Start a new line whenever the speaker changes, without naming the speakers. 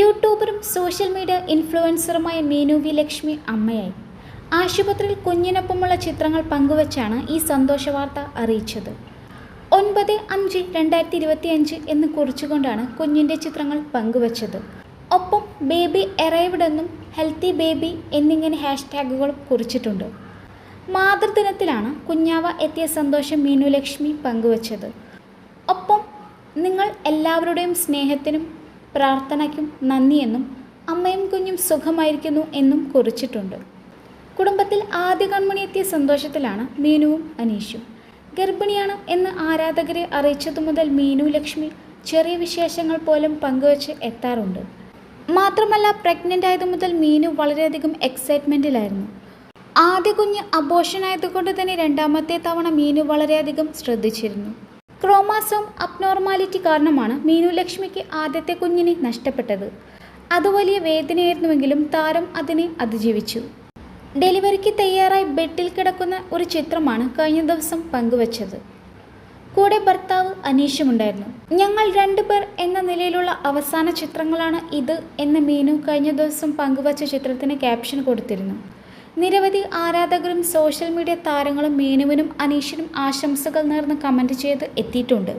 യൂട്യൂബറും social media ഇൻഫ്ലുവൻസറുമായ Meenu V Lakshmi അമ്മയായി. ആശുപത്രിയിൽ കുഞ്ഞിനൊപ്പമുള്ള ചിത്രങ്ങൾ പങ്കുവച്ചാണ് ഈ സന്തോഷ വാർത്ത അറിയിച്ചത്. ഒൻപത് അഞ്ച് രണ്ടായിരത്തി ഇരുപത്തി അഞ്ച് എന്ന് കുറിച്ചുകൊണ്ടാണ് കുഞ്ഞിന്റെ ചിത്രങ്ങൾ പങ്കുവച്ചത്. ഒപ്പം ബേബി എറൈവ്ഡ് എന്നും ഹെൽത്തി ബേബി എന്നിങ്ങനെ ഹാഷ്ടാഗുകളും കുറിച്ചിട്ടുണ്ട്. മാതൃദിനത്തിലാണ് കുഞ്ഞാവ എത്തിയ സന്തോഷം മീനു ലക്ഷ്മി പങ്കുവച്ചത്. ഒപ്പം നിങ്ങൾ എല്ലാവരുടെയും സ്നേഹത്തിനും പ്രാർത്ഥനയ്ക്കും നന്ദിയെന്നും അമ്മയും കുഞ്ഞും സുഖമായിരിക്കുന്നു എന്നും കുറിച്ചിട്ടുണ്ട്. കുടുംബത്തിൽ ആദ്യ കൺമണി എത്തിയ സന്തോഷത്തിലാണ് മീനുവും അനീഷും. ഗർഭിണിയാണ് എന്ന് ആരാധകരെ അറിയിച്ചതു മുതൽ മീനു ലക്ഷ്മി ചെറിയ വിശേഷങ്ങൾ പോലും പങ്കുവച്ച് എത്താറുണ്ട്. മാത്രമല്ല പ്രഗ്നന്റ് ആയതു മുതൽ മീനു വളരെയധികം എക്സൈറ്റ്മെന്റിലായിരുന്നു ആദ്യ കുഞ്ഞ് അബോഷനായതുകൊണ്ട് തന്നെ രണ്ടാമത്തെ തവണ മീനു വളരെയധികം ശ്രദ്ധിച്ചിരുന്നു. ക്രോമാസോം അബ്നോർമാലിറ്റി കാരണമാണ് മീനു ലക്ഷ്മിക്ക് ആദ്യത്തെ കുഞ്ഞിനെ നഷ്ടപ്പെട്ടത്. അത് വലിയ വേദനയായിരുന്നുവെങ്കിലും താരം അതിനെ അതിജീവിച്ചു. ഡെലിവറിക്ക് തയ്യാറായി ബെഡിൽ കിടക്കുന്ന ഒരു ചിത്രമാണ് കഴിഞ്ഞ ദിവസം പങ്കുവച്ചത്. കൂടെ ഭർത്താവ് അനീഷുമുണ്ടായിരുന്നു. ഞങ്ങൾ രണ്ടുപേർ എന്ന നിലയിലുള്ള അവസാന ചിത്രങ്ങളാണ് ഇത് എന്ന് മീനു കഴിഞ്ഞ ദിവസം പങ്കുവച്ച ചിത്രത്തിന് ക്യാപ്ഷൻ കൊടുത്തിരുന്നു. നിരവധി ആരാധകരും സോഷ്യൽ മീഡിയ താരങ്ങളും മേനുവിനും അനീഷിനും ആശംസകൾ നേർന്ന് കമന്റ് ചെയ്ത് എത്തിയിട്ടുണ്ട്.